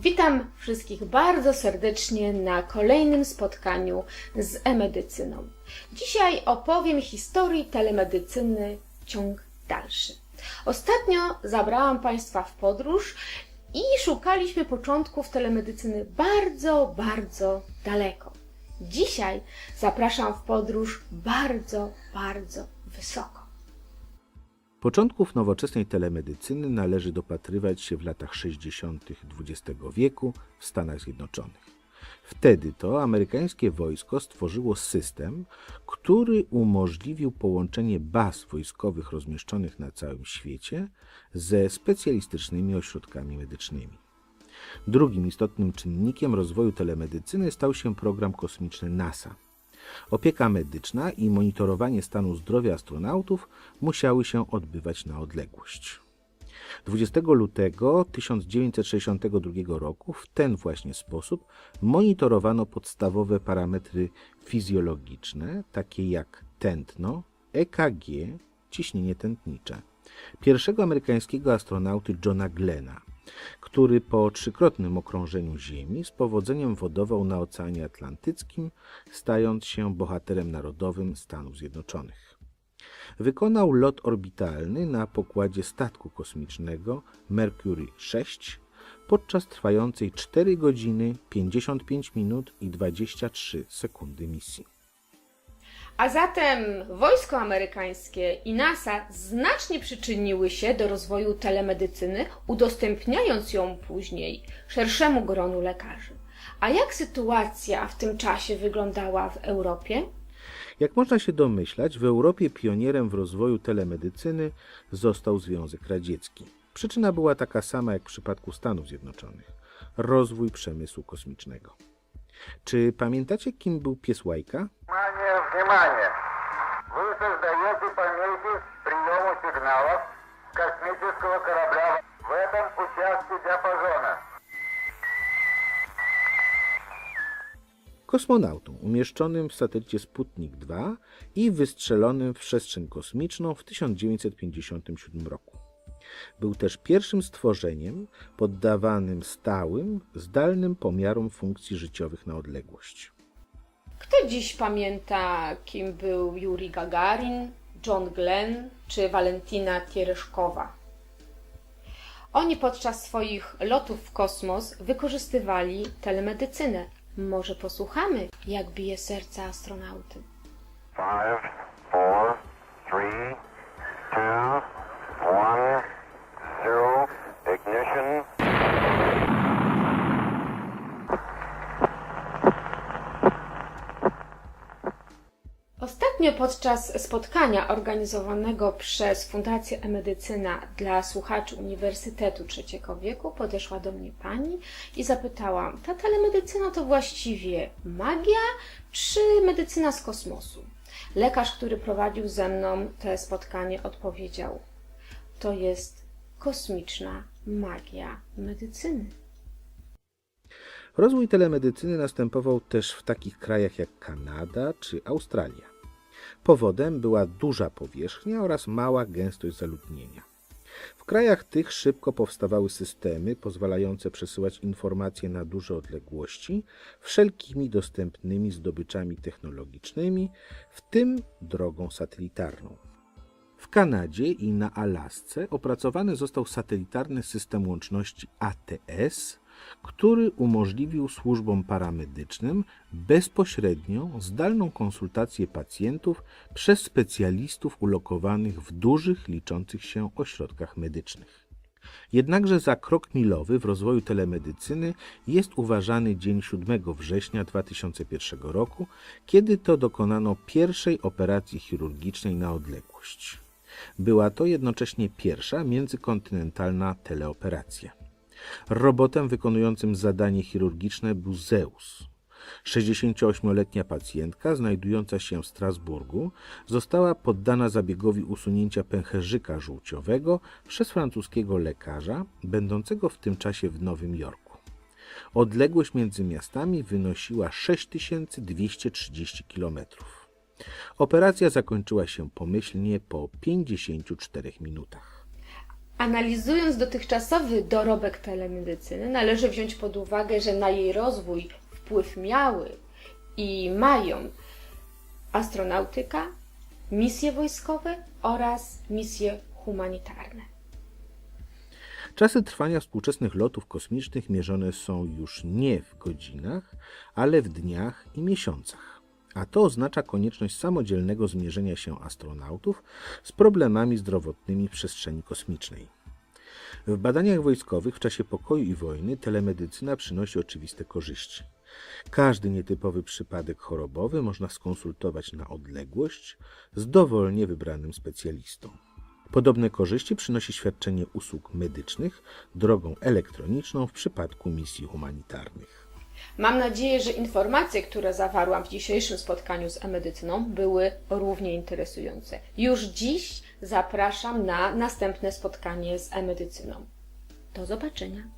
Witam wszystkich bardzo serdecznie na kolejnym spotkaniu z e-medycyną. Dzisiaj opowiem historii telemedycyny ciąg dalszy. Ostatnio zabrałam Państwa w podróż i szukaliśmy początków telemedycyny bardzo, bardzo daleko. Dzisiaj zapraszam w podróż bardzo, bardzo wysoko. Początków nowoczesnej telemedycyny należy dopatrywać się w latach 60. XX wieku w Stanach Zjednoczonych. Wtedy to amerykańskie wojsko stworzyło system, który umożliwił połączenie baz wojskowych rozmieszczonych na całym świecie ze specjalistycznymi ośrodkami medycznymi. Drugim istotnym czynnikiem rozwoju telemedycyny stał się program kosmiczny NASA. Opieka medyczna i monitorowanie stanu zdrowia astronautów musiały się odbywać na odległość. 20 lutego 1962 roku w ten właśnie sposób monitorowano podstawowe parametry fizjologiczne, takie jak tętno, EKG, ciśnienie tętnicze. Pierwszego amerykańskiego astronauty Johna Glena, który po trzykrotnym okrążeniu Ziemi z powodzeniem wodował na Oceanie Atlantyckim, stając się bohaterem narodowym Stanów Zjednoczonych. Wykonał lot orbitalny na pokładzie statku kosmicznego Mercury 6 podczas trwającej 4 godziny 55 minut i 23 sekundy misji. A zatem wojsko amerykańskie i NASA znacznie przyczyniły się do rozwoju telemedycyny, udostępniając ją później szerszemu gronu lekarzy. A jak sytuacja w tym czasie wyglądała w Europie? Jak można się domyślać, w Europie pionierem w rozwoju telemedycyny został Związek Radziecki. Przyczyna była taka sama jak w przypadku Stanów Zjednoczonych rozwój przemysłu kosmicznego. Czy pamiętacie, kim był pies Łajka? Внимание, внимание! Вы создаете помехи приему сигналов космического корабля в этом участке диапазона. Kosmonautą umieszczonym w satelicie Sputnik 2 i wystrzelonym w przestrzeń kosmiczną w 1957 roku. Był też pierwszym stworzeniem poddawanym stałym, zdalnym pomiarom funkcji życiowych na odległość. Kto dziś pamięta, kim był Yuri Gagarin, John Glenn czy Walentina Tiereszkowa? Oni podczas swoich lotów w kosmos wykorzystywali telemedycynę. Może posłuchamy, jak bije serce astronauty. Five, four, three, two, one, zero, ignition. Ostatnio podczas spotkania organizowanego przez Fundację E-Medycyna dla słuchaczy Uniwersytetu Trzeciego Wieku podeszła do mnie pani i zapytała, ta telemedycyna to właściwie magia czy medycyna z kosmosu? Lekarz, który prowadził ze mną te spotkanie odpowiedział, to jest kosmiczna magia medycyny. Rozwój telemedycyny następował też w takich krajach jak Kanada czy Australia. Powodem była duża powierzchnia oraz mała gęstość zaludnienia. W krajach tych szybko powstawały systemy pozwalające przesyłać informacje na duże odległości wszelkimi dostępnymi zdobyczami technologicznymi, w tym drogą satelitarną. W Kanadzie i na Alasce opracowany został satelitarny system łączności ATS, który umożliwił służbom paramedycznym bezpośrednią, zdalną konsultację pacjentów przez specjalistów ulokowanych w dużych, liczących się ośrodkach medycznych. Jednakże za krok milowy w rozwoju telemedycyny jest uważany dzień 7 września 2001 roku, kiedy to dokonano pierwszej operacji chirurgicznej na odległość. Była to jednocześnie pierwsza międzykontynentalna teleoperacja. Robotem wykonującym zadanie chirurgiczne był Zeus. 68-letnia pacjentka, znajdująca się w Strasburgu, została poddana zabiegowi usunięcia pęcherzyka żółciowego przez francuskiego lekarza, będącego w tym czasie w Nowym Jorku. Odległość między miastami wynosiła 6230 km. Operacja zakończyła się pomyślnie po 54 minutach. Analizując dotychczasowy dorobek telemedycyny, należy wziąć pod uwagę, że na jej rozwój wpływ miały i mają astronautyka, misje wojskowe oraz misje humanitarne. Czasy trwania współczesnych lotów kosmicznych mierzone są już nie w godzinach, ale w dniach i miesiącach. A to oznacza konieczność samodzielnego zmierzenia się astronautów z problemami zdrowotnymi w przestrzeni kosmicznej. W badaniach wojskowych w czasie pokoju i wojny telemedycyna przynosi oczywiste korzyści. Każdy nietypowy przypadek chorobowy można skonsultować na odległość z dowolnie wybranym specjalistą. Podobne korzyści przynosi świadczenie usług medycznych drogą elektroniczną w przypadku misji humanitarnych. Mam nadzieję, że informacje, które zawarłam w dzisiejszym spotkaniu z e-medycyną, były równie interesujące. Już dziś zapraszam na następne spotkanie z e-medycyną. Do zobaczenia.